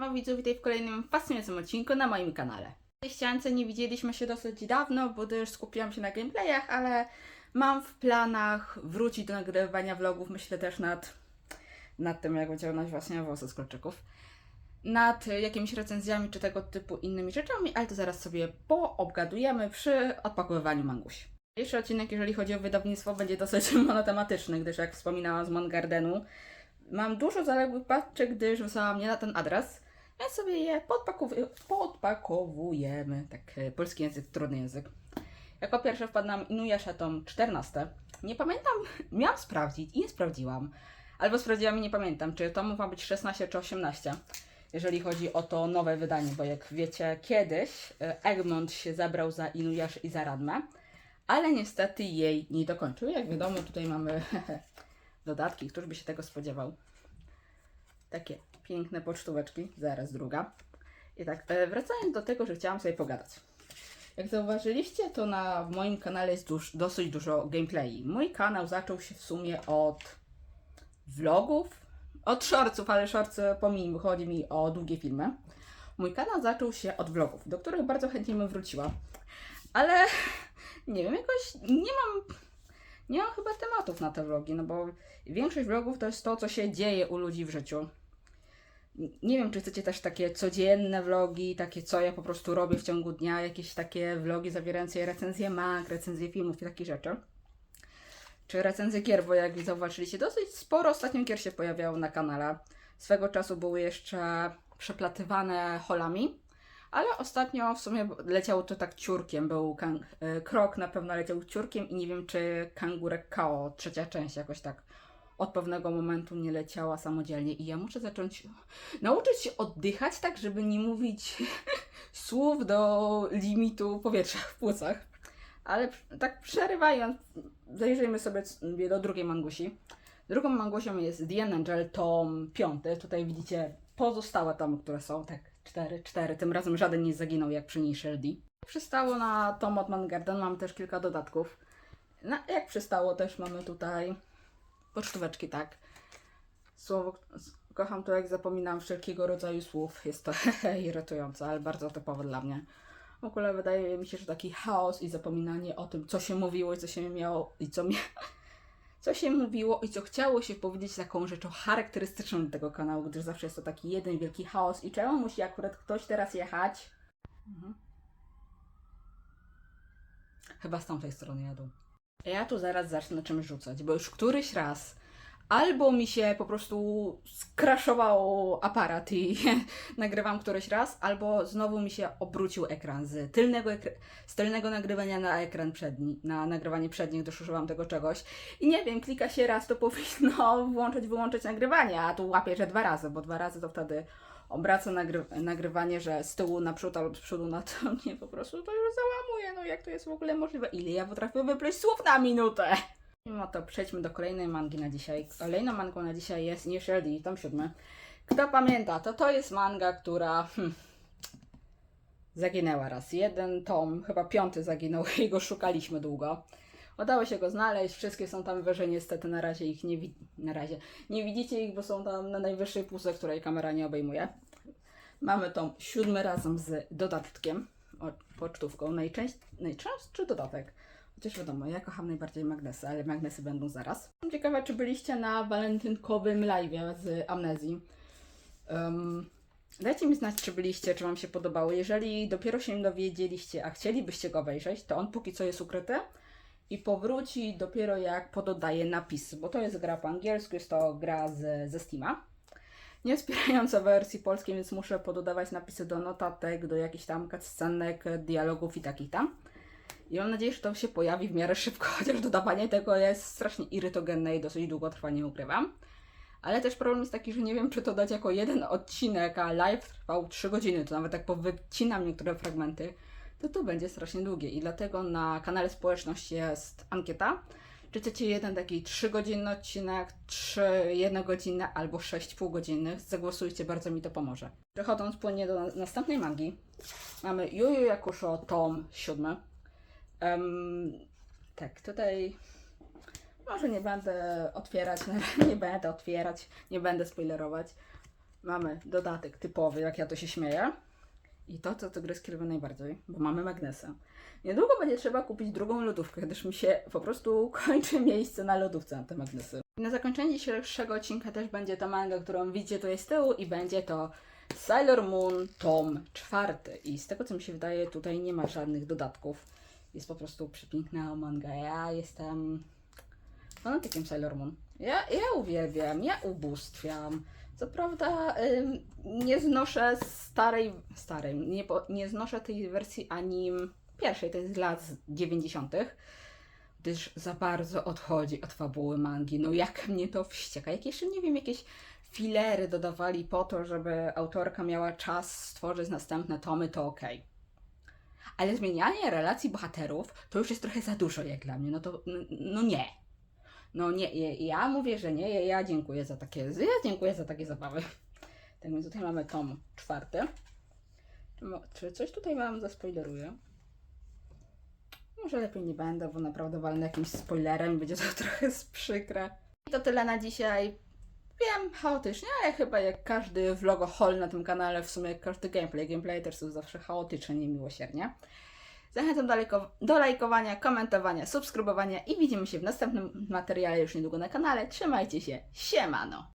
No widzów, witaj w kolejnym fascynującym odcinku na moim kanale. W tej ściance nie widzieliśmy się dosyć dawno, bo też skupiłam się na gameplayach, ale mam w planach wrócić do nagrywania vlogów, myślę też nad, nad tym, jak wyciągnąć właśnie włosy z kolczyków. Nad jakimiś recenzjami czy tego typu innymi rzeczami, ale to zaraz sobie poobgadujemy przy odpakowywaniu mangusi. Dzisiejszy odcinek, jeżeli chodzi o wydawnictwo, będzie dosyć monotematyczny, gdyż jak wspominałam z Mongardenu, mam dużo zaległych paczek, gdyż wysłałam mnie na ten adres, więc sobie je podpakowu- podpakowujemy. Tak, e, polski język, trudny język. Jako pierwsze wpadł nam Inuyasha tom 14. Nie pamiętam, miałam sprawdzić i nie sprawdziłam. Albo sprawdziłam i nie pamiętam, czy tomów ma być 16 czy 18. Jeżeli chodzi o to nowe wydanie, bo jak wiecie, kiedyś e, Egmont się zabrał za Inuyasha i za Radmę, ale niestety jej nie dokończył. Jak wiadomo, tutaj mamy dodatki, któż by się tego spodziewał. Takie piękne pocztóweczki, zaraz druga. I tak, e, wracając do tego, że chciałam sobie pogadać. Jak zauważyliście, to na moim kanale jest duż, dosyć dużo gameplayi. Mój kanał zaczął się w sumie od vlogów, od shortsów, ale shorts pomijmy, chodzi mi o długie filmy. Mój kanał zaczął się od vlogów, do których bardzo chętnie bym wróciła. Ale nie wiem, jakoś nie mam nie mam chyba tematów na te vlogi, no bo większość vlogów to jest to, co się dzieje u ludzi w życiu. Nie wiem, czy chcecie też takie codzienne vlogi, takie co ja po prostu robię w ciągu dnia, jakieś takie vlogi zawierające recenzje mag, recenzje filmów i takie rzeczy. Czy recenzje gier, bo jak zauważyliście, dosyć sporo ostatnio gier się pojawiało na kanale. Swego czasu były jeszcze przeplatywane holami, ale ostatnio w sumie leciało to tak ciurkiem. Był e, krok na pewno leciał ciurkiem i nie wiem, czy kangurek Kao, trzecia część jakoś tak od pewnego momentu nie leciała samodzielnie i ja muszę zacząć nauczyć się oddychać tak, żeby nie mówić słów do limitu powietrza w płucach. Ale tak przerywając, zajrzyjmy sobie do drugiej mangusi. Drugą mangusią jest The Angel, tom piąty. Tutaj widzicie pozostałe tomy, które są, tak, cztery, cztery. Tym razem żaden nie zaginął, jak przy D. Przystało na tom od Mangarden, mam też kilka dodatków. No, jak przystało, też mamy tutaj pocztóweczki, tak. Słowo, kocham to, jak zapominam wszelkiego rodzaju słów. Jest to irytujące, ale bardzo typowe dla mnie. W ogóle wydaje mi się, że taki chaos i zapominanie o tym, co się mówiło i co się miało i co, co się mówiło i co chciało się powiedzieć taką rzeczą charakterystyczną tego kanału, gdyż zawsze jest to taki jeden wielki chaos i czemu musi akurat ktoś teraz jechać? Mhm. Chyba z tamtej strony jadą. Ja tu zaraz zacznę czymś rzucać, bo już któryś raz albo mi się po prostu skraszował aparat i nagrywam któryś raz, albo znowu mi się obrócił ekran z tylnego, ekra- z tylnego nagrywania na ekran przedni, na nagrywanie przednie, gdyż używam tego czegoś. I nie wiem, klika się raz, to powinno włączyć, wyłączyć nagrywanie, a tu łapię, że dwa razy, bo dwa razy to wtedy obraca nagry- nagrywanie, że z tyłu na przód albo z przodu na tył mnie po prostu to już załamuje. No jak to jest w ogóle możliwe? Ile ja potrafię wypleść słów na minutę? Mimo to przejdźmy do kolejnej mangi na dzisiaj. Kolejną mangą na dzisiaj jest Initial D, tom siódmy. Kto pamięta, to to jest manga, która hmm, zaginęła raz. Jeden tom, chyba piąty zaginął i go szukaliśmy długo. Udało się go znaleźć, wszystkie są tam wyżej, niestety na razie ich nie wi- na razie nie widzicie ich, bo są tam na najwyższej półce, której kamera nie obejmuje. Mamy tom siódmy razem z dodatkiem, o, pocztówką, najczęść, najczęstszy dodatek. Chociaż wiadomo, ja kocham najbardziej magnesy, ale magnesy będą zaraz. Ciekawa, czy byliście na walentynkowym live z Amnezji. Um, dajcie mi znać, czy byliście, czy Wam się podobało. Jeżeli dopiero się dowiedzieliście, a chcielibyście go obejrzeć, to on póki co jest ukryty i powróci dopiero jak pododaje napisy, bo to jest gra po angielsku, jest to gra z, ze Steama. Nie wspierająca wersji polskiej, więc muszę pododawać napisy do notatek, do jakichś tam cutscenek, dialogów i takich tam. I mam nadzieję, że to się pojawi w miarę szybko, chociaż dodawanie tego jest strasznie irytogenne i dosyć długo trwa, nie ukrywam. Ale też problem jest taki, że nie wiem, czy to dać jako jeden odcinek, a live trwał 3 godziny, to nawet jak powycinam niektóre fragmenty, to to będzie strasznie długie. I dlatego na kanale społeczności jest ankieta, czy chcecie jeden taki 3-godzinny odcinek, 3 jednogodzinne albo 6 półgodzinnych. Zagłosujcie, bardzo mi to pomoże. Przechodząc płynnie do na- następnej magii, mamy Yu Yakusho tom 7. Em, tak, tutaj może nie będę otwierać, nie będę otwierać, nie będę spoilerować. mamy dodatek typowy, jak ja to się śmieję. I to, co do gry skierowane najbardziej, bo mamy magnesę. Niedługo będzie trzeba kupić drugą lodówkę, gdyż mi się po prostu kończy miejsce na lodówce na te magnesy. Na zakończenie dzisiejszego odcinka też będzie ta manga, którą widzicie tutaj z tyłu i będzie to Sailor Moon tom czwarty. I z tego co mi się wydaje, tutaj nie ma żadnych dodatków. Jest po prostu przepiękna manga. Ja jestem fanatykiem Sailor Moon. Ja, ja uwielbiam, ja ubóstwiam. Co prawda ym, nie znoszę starej, starej, nie, po, nie znoszę tej wersji anim pierwszej, to jest z lat 90., gdyż za bardzo odchodzi od fabuły mangi. No jak mnie to wścieka. Jak jeszcze, nie wiem, jakieś filery dodawali po to, żeby autorka miała czas stworzyć następne tomy, to okej. Ale zmienianie relacji bohaterów to już jest trochę za dużo jak dla mnie. No to, no, nie. No nie, ja- mówię, że nie, ja, dziękuję za takie, ja dziękuję za takie zabawy. Tak więc tutaj mamy tom czwarty. Czy coś tutaj wam zaspoileruję? Może lepiej nie będę, bo naprawdę walnę jakimś spoilerem będzie to trochę przykre. I to tyle na dzisiaj. Wiem, chaotycznie, ale chyba jak każdy vlogohol na tym kanale, w sumie jak każdy gameplay. Gameplay też są zawsze chaotyczne, niemiłosiernie. Zachęcam do, do lajkowania, komentowania, subskrybowania i widzimy się w następnym materiale już niedługo na kanale. Trzymajcie się, siemano!